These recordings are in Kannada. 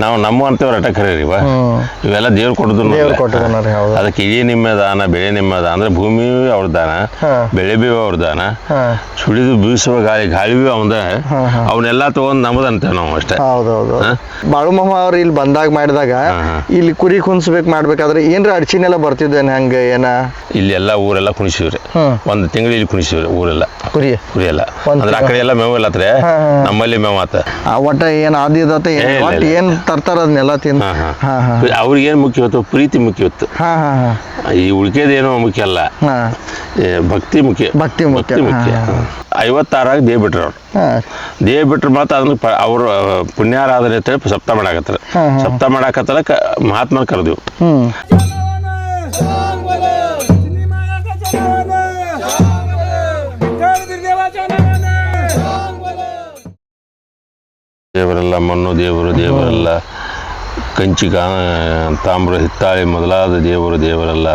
ನಾವು ನಮ್ಮ ಅಂತೇವ್ರ ಅಟ ಖರೀರಿ ಇವ ಇವೆಲ್ಲ ದೇವ್ರು ಕೊಟ್ಟದ್ ದೇವ್ರು ಕೊಟ್ಟಿದ್ದಾನೆ ಹೌದು. ಅದಕ್ಕೆ ಇಳಿ ನಿಮ್ಮ ದಾನ ಬೆಳೆ ನಿಮ್ಮ ದಾನ ಅಂದ್ರೆ ಭೂಮಿ ಅವ್ರ ದಾನ ಬೆಳೆ ಬೀವ ಅವ್ರ ದಾನ ಹಾ. ಸುಳಿದು ಬೀಸುವ ಗಾಳಿ ಗಾಳಿ ಬೀವ ಅವಂದ. ಅವನ್ನೆಲ್ಲ ತಗೊಂಡ್ ನಮ್ಮದು ಅಂತೇವೆ ನಾವು ಅಷ್ಟೇ. ಹೌದೌದು? ಬಾಳು ಮಾಮ ಅವ್ರು ಇಲ್ಲಿ ಬಂದಾಗ ಮಾಡಿದಾಗ. ಇಲ್ಲಿ ಕುರಿ ಕುನ್ಸ್ಬೇಕು ಮಾಡ್ಬೇಕಾದ್ರೆ ಏನ್ರ ಅಡಚಿನೆಲ್ಲ ಬರ್ತಿದ್ದೇನೆ ಹಂಗ ಏನ? ಇಲ್ಲಿ ಎಲ್ಲ ಊರೆಲ್ಲ ಕುಣಿಸಿವ್ರಿ. ಒಂದ್ ತಿಂಗಳು ಇಲ್ಲಿ ಕುಣಿಸಿವ್ರಿ ಊರೆಲ್ಲ. ಕುರಿ. ಕುರಿ ಎಲ್ಲ ಅಂದ್ರೆ ಆ ಕಡೆ ಎಲ್ಲ ಮೇವು ಇಲ್ಲ. ನಮ್ಮಲ್ಲಿ ಮೇವು ಆತ. ಆ, ಒಟ್ಟ ಏನ್ ಆದಿದತ್ತ ಏನ್ ತರ್ತಾರ ಅದನ್ನೆಲ್ಲ ತಿಂದು ಅವ್ರಿಗೇನು ಮುಖ್ಯ ಹೊತ್ತು ಪ್ರೀತಿ ಮುಖ್ಯ ಇವತ್ತು. ಈ ಉಳ್ಕೆದೇನು ಮುಖ್ಯ ಅಲ್ಲ. ಭಕ್ತಿ ಮುಖ್ಯ. ಭಕ್ತಿ ಮುಖ್ಯ. ಭಕ್ತಿ ಮುಖ್ಯ. ಹಾ, ಐವತ್ತಾರಾಗ ದೇವ್ ಬಿಟ್ರು ಅವ್ರು. ದೇಹ ದೇವ್ ಬಿಟ್ರು ಮಾತ್ರ ಅದನ್ನ ಅವರು ಪುಣ್ಯಾರಾಧನೆ ಅಂತೇಳಿ ಸಪ್ತ ಮಾಡಾಕತ್ತಾರ. ಸಪ್ತಾ ಮಾಡಾಕತ್ತಾರ ಕ ಮಹಾತ್ಮನ ಕರೆದಿವು. ದೇವರೆಲ್ಲ ಮಣ್ಣು ದೇವರು ದೇವರೆಲ್ಲ ಕಂಚಿ ತಾಮ್ರ ಹಿತ್ತಾಳೆ ಮೊದಲಾದ ದೇವರು ದೇವರೆಲ್ಲ.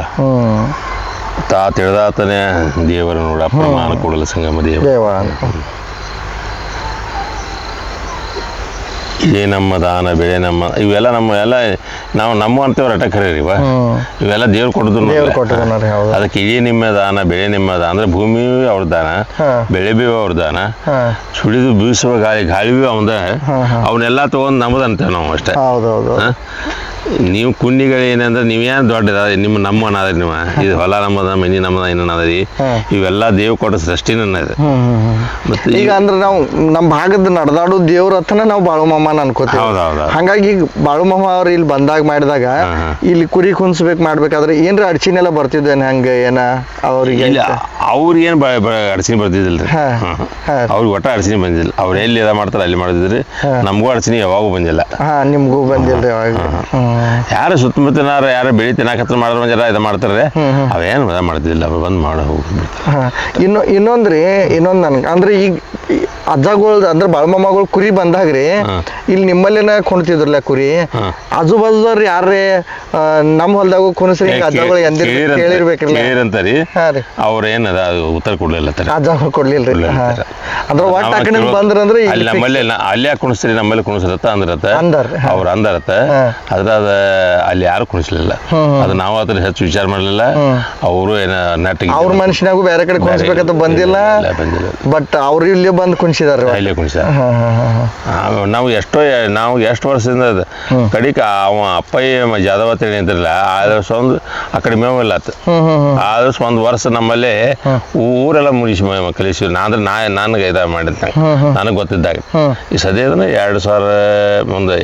ತಾ ತಿಳಿದಾತನೇ ದೇವರ ನೋಡ ಪ್ರಮಾಣ ಕೊಡಲ ಸಂಗಮ ದೇವ ದೇವ ಅಂತ ಇದೇ ನಮ್ಮ ದಾನ ಬೆಳೆ ನಮ್ಮ ಇವೆಲ್ಲ ನಮ್ಮ ಎಲ್ಲ ನಾವು ನಮ್ಮ ಅಂತೇವ್ರ ಅಟ ಇವ ಇವೆಲ್ಲ ದೇವ್ರು ಕೊಡುದು ಅದಕ್ಕೆ ಇದೇ ನಿಮ್ಮ ದಾನ ಬೆಳೆ ನಿಮ್ಮ ದಾನ ಅಂದ್ರೆ ಭೂಮಿ ಅವ್ರ ದಾನ ಬೆಳೆ ಬೀವ ಅವ್ರ ದಾನ ಹಾ. ಸುಳಿದು ಬೀಸುವ ಗಾಳಿ ಗಾಳಿ ಬೀವ. ಅವನ್ನೆಲ್ಲ ತಗೊಂಡ್ ನಮ್ಮದು ಅಂತೇವೆ ನಾವು ಅಷ್ಟೇ? ನೀವು ಕುಂಡಿಗಳು ಏನಂದ್ರೆ ನೀವೇನು ದೊಡ್ಡದ ನಿಮ್ಮ ನಮ್ಮ ಅನಾದ್ರಿ ನೀವು. ಇದು ಹೊಲ ನಮ್ಮದ ಮನಿ ನಮ್ಮದ ಏನ ಅದ್ರಿ ಹಾ. ಇವೆಲ್ಲ ದೇವ್ ಕೊಟ್ಟ ಸೃಷ್ಟಿನ ಹ್ಮ್ ಮತ್ತೆ ಈಗ ಅಂದ್ರೆ ನಾವು ನಮ್ಮ ಭಾಗದ ನಡೆದಾಡು ದೇವ್ರ ಹತ್ರನ ನಾವು ಬಾಳು ಮಾಮನ ಅನ್ಕೋತೀವಿ. ಹೌದು, ಹೌದು, ಹೌದು. ಹಂಗಾಗಿ ಈಗ ಬಾಳು ಮಾಮ ಅವ್ರು ಇಲ್ಲಿ ಬಂದಾಗ ಮಾಡಿದಾಗ. ಇಲ್ಲಿ ಕುರಿ ಕುಂಸ್ಬೇಕು ಮಾಡ್ಬೇಕಾದ್ರೆ ಏನ್ರ ಅಡಚಿನೆಲ್ಲ ಬರ್ತಿದ್ದೇನೆ ಹಂಗ ಏನ ಅವ್ರಿಗೆ ಇಲ್ಲ ಅವ್ರಿಗೇನು ಅಡಚಣೆ. ಹಾ. ಅವ್ರಿಗೆ ಒಟ್ಟ ಅಡಚಣೆ ಬಂದಿಲ್ಲ. ಅವ್ರು ಎಲ್ಲಿ ಇದ ಮಾಡ್ತಾರೆ ಅಲ್ಲಿ ಮಾಡಿದ್ರಿ. ನಮಗೂ ಅಡಚಣೆ ಯಾವಾಗೂ ಬಂದಿಲ್ಲ. ಹಾ ನಿಮ್ಗೂ ಬಂದಿಲ್ಲ ಯಾವಾಗ. ಯಾರು ಸುತ್ತಮುತ್ತನಾರ ಯಾರು ಬೆಳಿ ತಿನ್ನಾಕತ್ರ ಮಾಡಿದ್ರ ಜರ ಇದು ಮಾಡ್ತಾರೆ. ಅವೇನ್ ಬಂದ್ ಮಾಡ್ತಿದ್ದಿಲ್ಲ ಅವ್ರು ಬಂದು ಮಾಡಿ ಹೋಗ್ಬಿಡ್ತಾರೆ. ಇನ್ನು ಇನ್ನೊಂದ್ರಿ ಇನ್ನೊಂದ್ ನನ್ಗೆ ಅಂದ್ರೆ ಈಗ ಅಜ್ಜಗಳು ಅಂದ್ರೆ ಬಾಳ್ಮಮ್ಮಗಳು ಕುರಿ ಬಂದಾಗ್ರಿ ರೀ ಇಲ್ಲಿ ನಿಮ್ಮಲ್ಲಿನ ಕುಣ್ತಿದ್ರಲ್ಲ ಕುರಿ. ಆಜು ಬಾಜುದವ್ರು ಯಾರೇ ನಮ್ಮ ಹೊಲದಾಗ ಕುಣಿಸ್ರಿ ಅಜ್ಜಗಳು ಎಂದಿರ್ ಕೇಳಿರ್ಬೇಕಿಲ್ಲ ಕೇಳಿರಂತಾರಿ ರೀ. ಅವ್ರ ಏನದ ಉತ್ತರ ಕೊಡ್ಲಿಲ್ಲ ಅಜ್ಜಗಳು ಕೊಡ್ಲಿಲ್ರಿ. ಅಂದ್ರೆ ಒಟ್ಟು ಆ ನಾವ ಕಡೆ ಕೇಳೋದು- ಬಂದ್ರಂದ್ರೆ ನಮ್ಮಲ್ಲಿ ಅಲ್ಲೇ ಕುಣಸ್ರಿ ನಮ್ಮಲ್ಲಿ ಕುಣಿಸ್ರತ್ತ ಅಂದ್ರತ ಅವ್ರ ಅಂದರತ ಅದ್ರಾದ ಅಲ್ಲಿ ಯಾರು ಕುಣಿಸ್ಲಿಲ್ಲ. ಅದ್ ನಾವು ಅದ್ರ ಹೆಚ್ಚು ವಿಚಾರ ಮಾಡ್ಲಿಲ್ಲ. ಅವರು ಏನ ನಟ ಅವ್ರ ಮನುಷ್ಯನಾಗೂ ಬೇರೆ ಕಡೆ ಕುಣಿಸ್ಬೇಕಂತ ಬಂದಿಲ್ಲ. ಬಂದಿಲ್ಲ. ಬಟ್ ಅವ್ರು ಇಲ್ಲಿ ಬಂದು ಕುಣಿಸಿದಾರೆ ಇಲ್ಲೇ ಕುಣಿಸ ನಾವು ಎಷ್ಟೋ ನಾವು ಎಷ್ಟು ವರ್ಷದಿಂದ ಅದು ಕಡಿಕ ಅವ ಅಪ್ಪಯ್ಯ ಜಾದವ ತಿಳಿ ಅಂತಿರಲ್ಲ ಆದ್ರೆ ಒಂದು ಆ ಕಡೆ ಹ್ಮ್ ಆದ್ರೆ ಒಂದು ವರ್ಷ ನಮ್ಮಲ್ಲಿ ಊರೆಲ್ಲ ಮುಗಿಸಿ ಕಲಿಸಿ ನಾ ಅಂದ್ರೆ ನಾ ನನಗೆ ಇದ ಮಾಡಿದ್ದೆ ನನಗೆ ಗೊತ್ತಿದ್ದಾಗ. ಈ ಸದ್ಯದನ್ನ ಎರಡು ಸಾವಿರ ಮುಂದೆ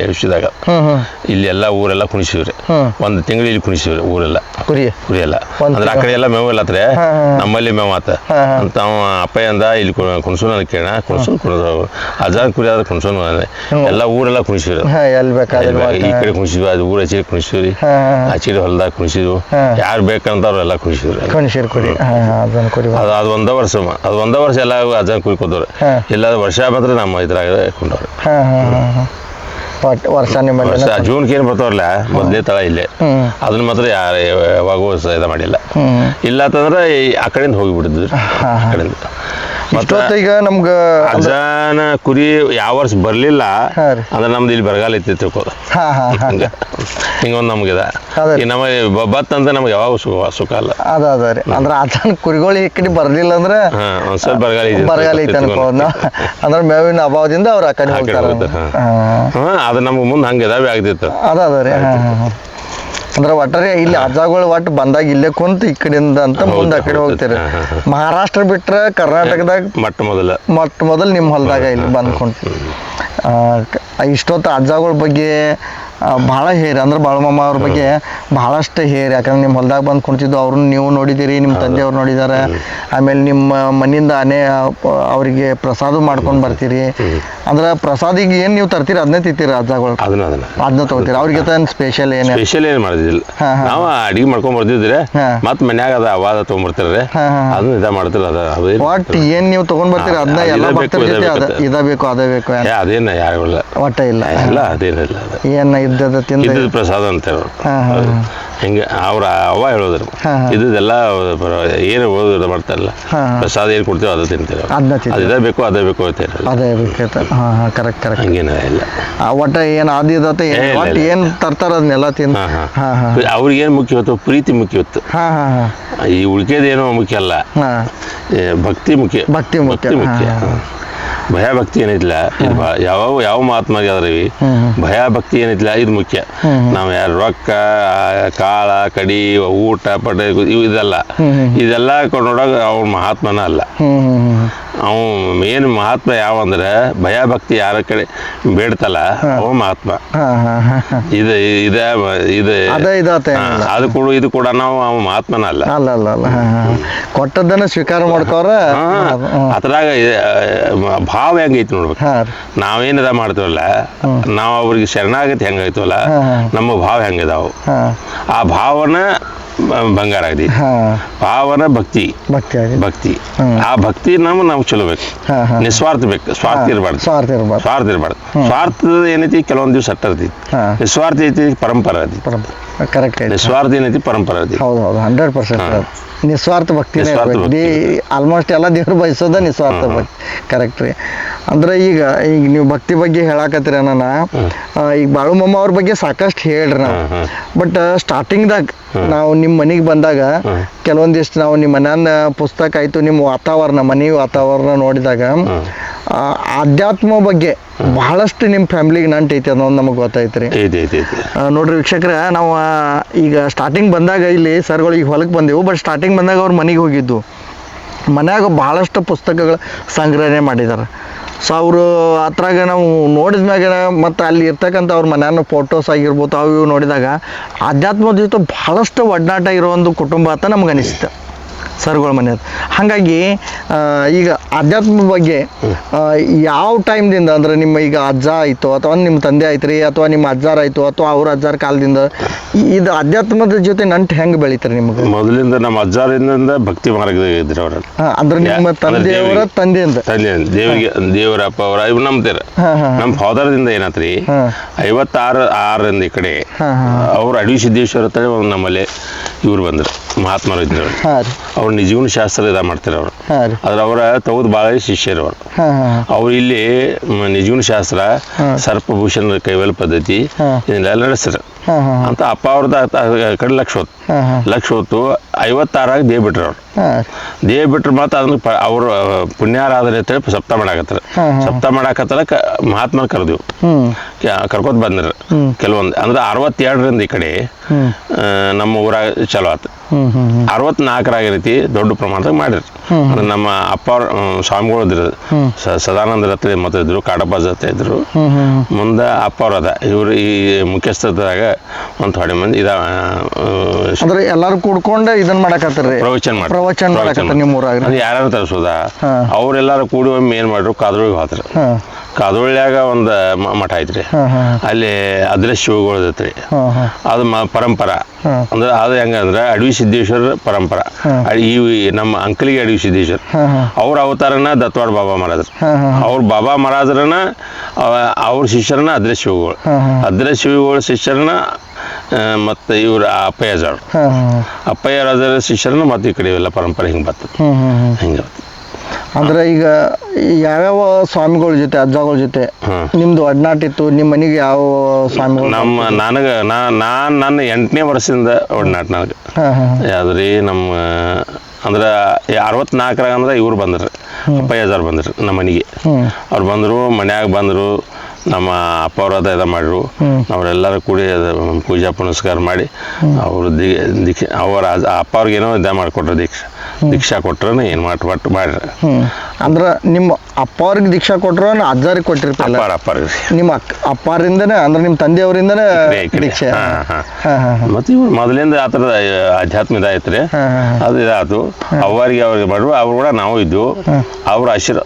ಹ್ಮ್ ಇಲ್ಲಿ ಎಲ್ಲ ಊರೆಲ್ಲ ಕುಣಿಸಿವ್ರಿ. ಒಂದು ತಿಂಗಳು ಇಲ್ಲಿ ಕುಣಿಸಿವ್ರಿ ಊರೆಲ್ಲ. ಕುರಿ. ಕುರಿಯಲ್ಲ. ಅಂದ್ರೆ ಆ ಕಡೆ ಎಲ್ಲ ಮೇವು ಇಲ್ಲ ಹತ್ರ ಹಾ, ಹಾ. ನಮ್ಮಲ್ಲಿ ಮೇವು ಆತ. ಅಂತ ಅವ ಅಪ್ಪಯ್ಯ ಅಂದ ಇಲ್ಲಿ ಕುಣಿಸು ನನಗೆ ಕೇಳ ಕುಣಿಸು ಕುಣಿದ್ರು ಅಜಾನ್ ಕುರಿ ಆದ್ರೆ ಕುಣಿಸೋನು ಎಲ್ಲ ಊರೆಲ್ಲ ಕುಣಿಸಿದ್ರು ಎಲ್ಲಿ ಬೇಕಾದ್ರೆ ಈ ಕಡೆ ಕುಣಿಸಿದ್ವಿ ಅದು ಊರ ಹಚ್ಚಿ ಕುಣಿಸಿದ್ವಿ ಹಾ, ಹೊಲದಾಗ ಕುಣಿಸಿದ್ವು ಹಾ. ಯಾರು ಬೇಕಂತವ್ರು ಎಲ್ಲ ಕುಣಿಸಿದ್ರು ಕುಣಿಸಿರ್ ಕುರಿ. ಅದು ಅದು ಒಂದೇ ವರ್ಷ ಅದು ಒಂದೇ ವರ್ಷ ಎಲ್ಲ ಹಜಾರ್ ಕುರಿ ಕೊದ್ರು. ಇಲ್ಲ ವರ್ಷ ಬಂದ್ರೆ ನಮ್ಮ ಇದ್ರಾಗ ಕೊಂಡವ್ರು. ವರ್ಷ ನಿಮ್ಮ ಜೂನ್ಗೆ ಏನು ಬರ್ತಾವ್ರಲ್ಲ ಮೊದಲೇ ತಳ ಇಲ್ಲೇ. ಅದನ್ನ ಮಾತ್ರ ಯಾರು ಯಾವಾಗೂ ಇದು ಮಾಡಿಲ್ಲ. ಇಲ್ಲ ಅಂತಂದ್ರೆ ಆ ಕಡೆಯಿಂದ ಹೋಗಿಬಿಟ್ಟಿದ್ರು ಆ ಕಡೆಯಿಂದ. ಮತ್ತೆ ನಮ್ಗ ನಮ್ಗೆ ಅಜ್ಜನ ಕುರಿ ಯಾವ ವರ್ಷ ಬರಲಿಲ್ಲ. ಅಂದ್ರೆ ನಮ್ದು ಇಲ್ಲಿ ಬರಗಾಲ ಐತಿ ಹಾ ಹಿಂಗೊಂದು ನಮ್ಗಿದೆ. ಬ- ಬತ್ ಅಂತ ನಮ್ಗೆ ಯಾವಾಗ ಸುಖ ಸುಖ ಅಲ್ಲ. ಅದ ಅದ ರೀ. ಅಂದ್ರೆ ಆತನ ಕುರಿಗಳು ಈ ಕಡೆ ಬರ್ಲಿಲ್ಲ ಅಂದ್ರೆ ಸ್ವಲ್ಪ ಬರಗಾಲ ಐತಿ ಬರಗಾಲ ಐತಿ ಅನ್ಕೋದ್ ಅಂದ್ರೆ ಮೇವಿನ ಅಭಾವದಿಂದ ಅವ್ರು ಆ ಕಡೆ ಹೋಗ್ತಾರ ಅದು ನಮ್ಗೆ ಮುಂದೆ ಹಂಗೆ ಇದಾವೆ ಆಗ್ತಿತ್ತು. ಅದ ಅದ ರೀ. ಅಂದ್ರೆ ಒಟ್ಟರೆ ಇಲ್ಲಿ ಅಜ್ಜಗಳು ಒಟ್ಟು ಬಂದಾಗ ಇಲ್ಲೇ ಕುಂತ ಈ ಕಡೆಯಿಂದ ಅಂತ ಮುಂದೆ ಆ ಕಡೆ ಹೋಗ್ತೀರಿ. ಮಹಾರಾಷ್ಟ್ರ ಬಿಟ್ರೆ ಕರ್ನಾಟಕದಾಗ ಮೊಟ್ಟ ಮೊದಲ. ಮೊಟ್ಟ ಮೊದಲು ನಿಮ್ಮ ಹೊಲದಾಗ ಇಲ್ಲಿ ಬಂದು ಆ ಇಷ್ಟೊತ್ತು ಅಜ್ಜಗಳ ಬಗ್ಗೆ ಭಾಳ ಹೇರಿ. ಅಂದ್ರೆ ಬಾಳುಮಮ್ಮ ಅವ್ರ ಬಗ್ಗೆ ಭಾಳಷ್ಟು ಹೇರ್. ಯಾಕಂದ್ರೆ ನಿಮ್ಮ ಹೊಲ್ದಾಗ ಬಂದು ಕುಂತಿದ್ದು ಅವ್ರನ್ನ ನೀವು ನೋಡಿದ್ದೀರಿ ನಿಮ್ಮ ತಂದೆಯವ್ರು ನೋಡಿದ್ದಾರೆ ಆಮೇಲೆ ನಿಮ್ಮ ಮನೆಯಿಂದ ಪ- ಅವರಿಗೆ ಪ್ರಸಾದ ಮಾಡ್ಕೊಂಡು ಬರ್ತೀರಿ. ಅಂದ್ರೆ ಪ್ರಸಾದಿಗೆ ಏನು ನೀವು ತರ್ತೀರಿ? ಅದನ್ನೇ ತಿಂತೀರಿ ಅಜ್ಜಗಳು? ಅದನ್ನ ಅದನ್ನ. ಅದನ್ನ ತಗೋತೀರಿ? ಅವ್ರಿಗೆ ಸ್ಪೆಷಲ್ ಏನು? ಸ್ಪೆಷಲ್ ಏನು ಮಾಡಿದಿಲ್ಲ. ನಾವು ಅಡಿಗೆ ಮಾಡ್ಕೊಂಡ್ ಬರ್ತಿದ್ರೆ. ಮತ್ತೆ ಮನ್ಯಾಗ ಅದ ಅವಾದ ಹಾ. ಅದನ್ನ ಇದ ಮಾಡ್ತಿರ ಅದ ಒಟ್ಟು ಏನು ನೀವು ತಗೊಂಡ್ ಬರ್ತೀರಿ? ಅದನ್ನ ಎಲ್ಲ ಭಕ್ತರ ಜೊತೆ ಅದ ಬೇಕು. ಇದ ಬೇಕು ಅದೇ ಬೇಕು ಅದೇನು ಅದೇನ ಇಲ್ಲ. ಒಟ್ಟ ಇಲ್ಲ. ಎಲ್ಲ ಅದೇನಿಲ್ಲ ಅದು. ಏನು ಇದ್ದದ ತಿಂದ ಇದ್ದದ ಪ್ರಸಾದ ಅಂತ ಹೇಳೋರು. ಹಿಂಗೆ ಅವ್ರ ಅವ ಹೇಳೋದ್ರು. ಇದೆಲ್ಲ ಏನು ಓದೋದು ಮಾಡ್ತಾರಲ್ಲ. ಪ್ರಸಾದ ಏನು ಕೊಡ್ತೀವಿ ಅದು ತಿಂತೇವೆ. ಅದು ಬೇಕು ಅದೇ ಬೇಕು ಅಂತ ಅದೇ ಬೇಕು ಕರೆಕ್ಟ್ ಕರೆಕ್ಟ್ ಹಂಗೇನ ಇಲ್ಲ. ಒಟ್ಟ ಏನು ಆದಿದತ್ತ ಏ, ಒಟ್ಟು ಏನು ತರ್ತಾರ ಅದನ್ನೆಲ್ಲ ಹಾಂ ಅವ್ರಿಗೆ ಏನು ಮುಖ್ಯ ಹೊತ್ತು ಪ್ರೀತಿ ಮುಖ್ಯ ಹೊತ್ತು ಈ ಉಳ್ಕೆದೇನೋ ಮುಖ್ಯ ಅಲ್ಲ. ಭಕ್ತಿ ಮುಖ್ಯ. ಭಕ್ತಿ ಮುಖ್ಯ. ಮುಖ್ಯ. ಭಯ ಭಕ್ತಿ ಏನಿಲ್ಲ ಇದು ಭಾಳ ಯಾವ ಯಾವ ಮಹಾತ್ಮಗೆ ಆದ್ರವಿ? ಭಯ ಭಕ್ತಿ ಏನಿಲ್ಲ ಇದು ಮುಖ್ಯ. ನಾವು ಯಾರು ರೊಕ್ಕ ಕಾಳ ಕಡಿ ಊಟ ಪಟ ಇವು ಇದೆಲ್ಲ. ಇದೆಲ್ಲ ನೋಡೋಕೆ ಅವ್ರ ಮಹಾತ್ಮನ ಅಲ್ಲ. ಅವ ಮೇನ್ ಮಹಾತ್ಮ ಯಾವ ಅಂದ್ರೆ ಭಯ ಭಕ್ತಿ ಯಾರ ಕಡೆ ಬೇಡ್ತಲ್ಲ ಅವ ಮಹಾತ್ಮ. ಇದು ಇದೆ ಇದು. ಅದೇ ಕೊಡು ಇದು ಕೂಡ ನಾವು ಅವ ಮಹಾತ್ಮನ ಅಲ್ಲ ಅಲ್ಲ ಅಲ್ಲ. ಹಾಂ ಸ್ವೀಕಾರ ಮಾಡ್ಕೋರ ಅದ್ರಾಗ ಭಾವ ಹೆಂಗೈತಿ ನೋಡ್ಬೇಕು. ನಾವೇನದ ಮಾಡ್ತೀವಲ್ಲ ನಾವು ಅವ್ರಿಗೆ ಶರಣಾಗತಿ ಹೆಂಗೈತವಲ್ಲ ಹಾ, ಹಾ. ನಮ್ಮ ಭಾವ ಹೆಂಗಿದಾವು. ಆ ಭಾವನ ಬಂಗಾರ ಆಗಿದೆ ಪಾವನ ಭಾವನ ಭಕ್ತಿ ಭಕ್ತಿ. ಭಕ್ತಿ ಆ ಭಕ್ತಿ ನಮ್ಮ ನಾವು ಚಲೋ ಬೇಕು. ನಿಸ್ವಾರ್ಥ ಬೇಕು. ಸ್ವಾರ್ಥ ಇರಬಾರ್ದು. ಸ್ವಾರ್ಥ ಇರಬಾರ್ದು. ಸ್ವಾರ್ಥ ಇರಬಾರ್ದು. ಸ್ವಾರ್ಥದ ಏನೈತಿ? ಕೆಲವೊಂದು ದಿವಸ ಅಟ್ಟ ಇರ್ತೈತಿ. ನಿಸ್ವಾರ್ಥ ಐತಿ ಪರಂಪರೆ ಐತಿ ಕರೆಕ್ಟ್ ನಿಸ್ವಾರ್ಥ ಏನೈತಿ? ಪರಂಪರೆ ಐತಿ ಹೌದು ಹೌದು. ಹಂಡ್ರೆಡ್ ಪರ್ಸೆಂಟ್ ನಿಸ್ವಾರ್ಥ ಭಕ್ತಿ ಆಲ್ಮೋಸ್ಟ್ ಎಲ್ಲ ದೇವ್ರು ಬಯಸೋದ ನಿಸ್ವಾರ್ಥ ಭಕ್ತಿ. ಕರೆಕ್ಟ್ ರೀ. ಅಂದ್ರೆ ಈಗ ಈಗ ನೀವು ಭಕ್ತಿ ಬಗ್ಗೆ ಹೇಳಾಕತ್ತೀರ ನಾನು ಈಗ ಬಾಳುಮಮ್ಮ ಅವ್ರ ಬಗ್ಗೆ ಸಾಕಷ್ಟು ಹೇಳ್ರಿ ನಾವು. ಬಟ್ ಸ್ಟಾರ್ಟಿಂಗ್ದಾಗ ನಾವು ನಿಮ್ಮ ಮನೆಗೆ ಬಂದಾಗ ಕೆಲವೊಂದಿಷ್ಟು ನಾವು ನಿಮ್ಮ ಮನೆಯನ್ನ ಪುಸ್ತಕ ಆಯಿತು ನಿಮ್ಮ ವಾತಾವರಣ ಮನೆ ವಾತಾವರಣ ನೋಡಿದಾಗ ಆಧ್ಯಾತ್ಮ ಬಗ್ಗೆ ಬಹಳಷ್ಟು ನಿಮ್ಮ ಫ್ಯಾಮಿಲಿಗೆ ನಂಟ್ ಐತಿ ಅನ್ನೋದು ನಮಗೆ ಗೊತ್ತಾಯ್ತ್ರಿ ನೋಡ್ರಿ ವೀಕ್ಷಕರ ನಾವು ಈಗ ಸ್ಟಾರ್ಟಿಂಗ್ ಬಂದಾಗ ಇಲ್ಲಿ ಸರ್ಗಳು ಈಗ ಹೊಲಕ್ಕೆ ಬಂದೆವು ಬಟ್ ಸ್ಟಾರ್ಟಿಂಗ್ ಬಂದಾಗ ಅವ್ರ ಮನೆಗೆ ಹೋಗಿದ್ದು. ಮನ್ಯಾಗ ಬಹಳಷ್ಟು ಪುಸ್ತಕಗಳು ಸಂಗ್ರಹಣೆ ಮಾಡಿದ್ದಾರೆ ಸೊ ಅವರು ಅದ್ರಾಗ ನಾವು ನೋಡಿದ ಮ್ಯಾಗ ಮತ್ತು ಅಲ್ಲಿ ಇರ್ತಕ್ಕಂಥ ಅವ್ರ ಮನೆಯನ್ನು ಫೋಟೋಸ್ ಆಗಿರ್ಬೋದು, ಅವು ನೋಡಿದಾಗ ಆಧ್ಯಾತ್ಮದ ಜೊತೆ ಭಾಳಷ್ಟು ಒಡನಾಟ ಇರೋ ಒಂದು ಕುಟುಂಬ ಅಂತ ನಮ್ಗೆ ಅನಿಸ್ತು. ಸರ್ಗಳ ಮನೆ ಹಾಗಾಗಿ ಈಗ ಆಧ್ಯಾತ್ಮ ಬಗ್ಗೆ ಯಾವ ಟೈಮ್ದಿಂದ ಅಂದ್ರೆ ನಿಮ್ಮ ಈಗ ಅಜ್ಜ ಆಯಿತು ಅಥವಾ ನಿಮ್ಮ ತಂದೆ ಆಯ್ತು ರೀ ಅಥವಾ ನಿಮ್ಮ ಅಜ್ಜಾರ ಆಯಿತು ಅಥವಾ ಅವ್ರ ಅಜ್ಜಾರ ಕಾಲದಿಂದ ಇದು ಅಧ್ಯಾತ್ಮದ ಜೊತೆ ನಂಟು ಹೆಂಗೆ ಬೆಳೀತಾರೆ ನಿಮಗೆ? ಮೊದಲಿಂದ ನಮ್ಮ ಅಜ್ಜಾರಿಂದ ಭಕ್ತಿ ಮಾರ್ಗದಾಗ ಇದ್ರೆ ಅವ್ರ ಅಂದ್ರೆ ನಿಮ್ಮ ತಂದೆ ಅವರ ತಂದೆಯವರ ತಂದೆಯಿಂದ. ತಂದೆ ದೇವರಿಗೆ ದೇವರ ಅಪ್ಪ ಅವರ ಇವ್ ನಂಬ್ತಾರ. ನಮ್ಮ ಫಾದರ್ದಿಂದ ಏನಾತ್ರಿ ಐವತ್ತಾರು ಆರರಿಂದ ಈ ಕಡೆ ಅವ್ರು ಅಡವಿ ಸಿದ್ದೇಶ್ವರ ತಳಿ ನಮ್ಮಲ್ಲಿ ಇವ್ರು ಬಂದರು. ಮಹಾತ್ಮರು ಇದ್ರು ಅವ್ರು ನಿಜಗುಣ ಶಾಸ್ತ್ರ ಇದ ಮಾಡ್ತಾರೆ ಅವರು. ಆದ್ರೆ ಅವರ ತೌದ್ ಬಾಳ ಶಿಷ್ಯರು ಅವರು. ಅವ್ರು ಇಲ್ಲಿ ನಿಜವೂ ಶಾಸ್ತ್ರ ಸರ್ಪಭೂಷಣ ಕೈವಲ್ ಪದ್ಧತಿ. ಇದನ್ನೆಲ್ಲ ನಡೆಸ್ತಾರೆ ಅಂತ ಅಪ್ಪ ಅವ್ರದ ಕಡೆ ಲಕ್ಷ ಹೊತ್ತು. ಲಕ್ಷ ಹೊತ್ತು ಐವತ್ತಾರಾಗ ದೇವ್ ಬಿಟ್ರು ಅವ್ರು. ಹಾಂ ದೇವ್ ಬಿಟ್ರ ಮತ್ತು ಅದನ್ನ ಅವರು ಪುಣ್ಯಾರಾಧನೆ ಅಂತೇಳಿ ಸಪ್ತ ಮಾಡಾಕತ್ತಾರ. ಸಪ್ತ ಮಾಡಾಕತ್ತಾರ ಕ ಮಹಾತ್ಮನ ಕರೆದಿವು. ಕರ್ಕೋತ ಬಂದ್ರು. ಕೆಲವೊಂದು ಅಂದ್ರೆ ಅರವತ್ತೆರಡರಿಂದ ಈ ಕಡೆ ನಮ್ಮ ಊರಾಗ ಚಲೋ ಆತು. ಅರವತ್ನಾಲ್ಕರಾಗಿರತಿ ದೊಡ್ಡ ಪ್ರಮಾಣದಾಗ ಮಾಡಿದ್ರು. ಅಂದ್ರೆ ನಮ್ಮ ಅಪ್ಪ ಅವ್ರ ಸ್ವಾಮಿಗಳು ಇದ್ರು. ಸದಾನಂದ ರತ್ನ ಮತ ಇದ್ರು ಕಾಡಪ್ಪ ಜೊತೆ ಇದ್ರು. ಮುಂದ ಅಪ್ಪ ಅವ್ರ ಅದ. ಇವರು ಈ ಮುಖ್ಯಸ್ಥದಾಗ ಒಂದು ಥೋಡೆ ಮಂದಿ ಇದ ಅಂದ್ರೆ ಎಲ್ಲಾರು ಕೂಡ್ಕೊಂಡು ಇದನ್ನ ಮಾಡಕತ್ತಾರ್ರಿ ಪ್ರವಚನ ಮಾಡಿ ಪ್ರವಚನ ಮಾಡಕತ್ತಾರ ನಿಮ್ಮ ಊರಾಗ ಯಾರ್ಯಾರು ತರಿಸೋದ? ಅವ್ರೆಲ್ಲಾರು ಅವರೆಲ್ಲರೂ ಕೂಡಿ ಒಮ್ಮೆ ಏನು ಮಾಡ್ರು ಕಾದ್ರೋಗಿ ಹೋದ್ರು. ಹಾಂ ಕಾದ್ರೊಳ್ಳ್ಯಾಗ ಒಂದು ಮಠ ಐತ್ರಿ. ಅಲ್ಲಿ ಅದ್ರ ಶಿವಗಳು ಐತ್ರಿ ಹಾಂ ಹಾಂ. ಅದು ಮ ಪರಂಪರ. ಅಂದ್ರೆ ಅದು ಹೆಂಗಂದ್ರೆ ಅಡವಿ ಸಿದ್ದೇಶ್ವರ ಪರಂಪರ. ಈ ನಮ್ಮ ಅಂಕಲಿಗೆ ಅಡವಿ ಸಿದ್ದೇಶ್ವರ. ಅವ್ರ ಅವತಾರನ ದತ್ವಾಡ ಬಾಬಾ ಮಹಾರಾಜರು. ಅವ್ರ ಬಾಬಾ ಮಹಾರಾಜರನ್ನ ಅವ- ಅವ್ರ ಶಿಷ್ಯರನ್ನ ಅದ್ರ ಶಿವಗಳು. ಅದ್ರ ಶಿವಗಳ ಶಿಷ್ಯರನ್ನ ಮತ್ತು ಇವ್ರ ಅಪ್ಪಯ್ಯ ಜಾಡ್ ಅಪ್ಪಯ್ಯ ರಾಜರ ಶಿಷ್ಯರನ್ನ ಮತ್ತೆ ಈ ಕಡೆ ಇವೆಲ್ಲ ಪರಂಪರೆ ಹಿಂಗೆ ಬರ್ತದೆ ಹಿಂಗೆ ಬರ್ತದೆ ಅಂದ್ರೆ ಈಗ ಯಾವ್ಯಾವ ಸ್ವಾಮಿಗಳ ಜೊತೆ ಅಜ್ಜಗಳ ಜೊತೆ ನಿಮ್ದು ಒಡನಾಟ ಇತ್ತು ನಿಮ್ಮ ಮನೆಗೆ ಯಾವ ಸ್ವಾಮಿಗಳು? ನಮ್ಮ ನನಗೆ ನಾ ನಾನು ನನ್ನ ಎಂಟನೇ ವರ್ಷದಿಂದ ಒಡನಾಟ ನನಗೆ. ಯಾವ್ದ್ರಿ ನಮ್ಮ ಅಂದ್ರೆ ಅರವತ್ನಾಲ್ಕರಾಗ ಅಂದ್ರೆ ಇವ್ರು ಬಂದ್ರು. ಅಪ್ಪಯ್ಯಜಾರ್ ಬಂದ್ರು ನಮ್ಮ ಮನೆಗೆ. ಅವ್ರು ಬಂದರು ಮನ್ಯಾಗ ಬಂದರು ನಮ್ಮ ಅಪ್ಪ ಅವ್ರ ಅದ ಇದ ಮಾಡ್ರು ಅವರೆಲ್ಲರೂ ಕೂಡಿ ಅದು ಪೂಜಾ ಪುನಸ್ಕಾರ ಮಾಡಿ ಅವರು ದಿ ದೀಕ್ಷೆ ಅವರ ಅಪ್ಪ ಅವ್ರಿಗೇನೋ ಇದ ಮಾಡಿಕೊಟ್ರು ದೀಕ್ಷೆ. ದೀಕ್ಷಾ ಕೊಟ್ರನ ಏನು ಮಾಡಿ ಬಟ್ ಮಾಡ್ರಿ. ಅಂದ್ರೆ ನಿಮ್ಮ ಅಪ್ಪ ಅವ್ರಿಗೆ ದೀಕ್ಷಾ ಕೊಟ್ರ ಅಜ್ಜಾರಿಗೆ ಕೊಟ್ಟಿರ್ತಾರೆ ಅಪ್ಪಾರ ಅಪ್ಪಾರ ನಿಮ್ಮ ಅಕ್ಕ ಅಪ್ಪಾರಿಂದನೇ ಅಂದ್ರೆ ನಿಮ್ಮ ತಂದೆಯವರಿಂದನೇ ದೀಕ್ಷೆ. ಮತ್ತೆ ಇವ್ರು ಮೊದಲಿಂದ ಆ ಥರದ ಆಧ್ಯಾತ್ಮ ಐತ್ರಿ. ಅದು ಇದಾತು. ಅವರಿಗೆ ಅವ್ರಿಗೆ ಮಾಡ್ರು ಅವ್ರು ಕೂಡ ನಾವು ಇದ್ವು. ಅವ್ರ ಆಶೀರ್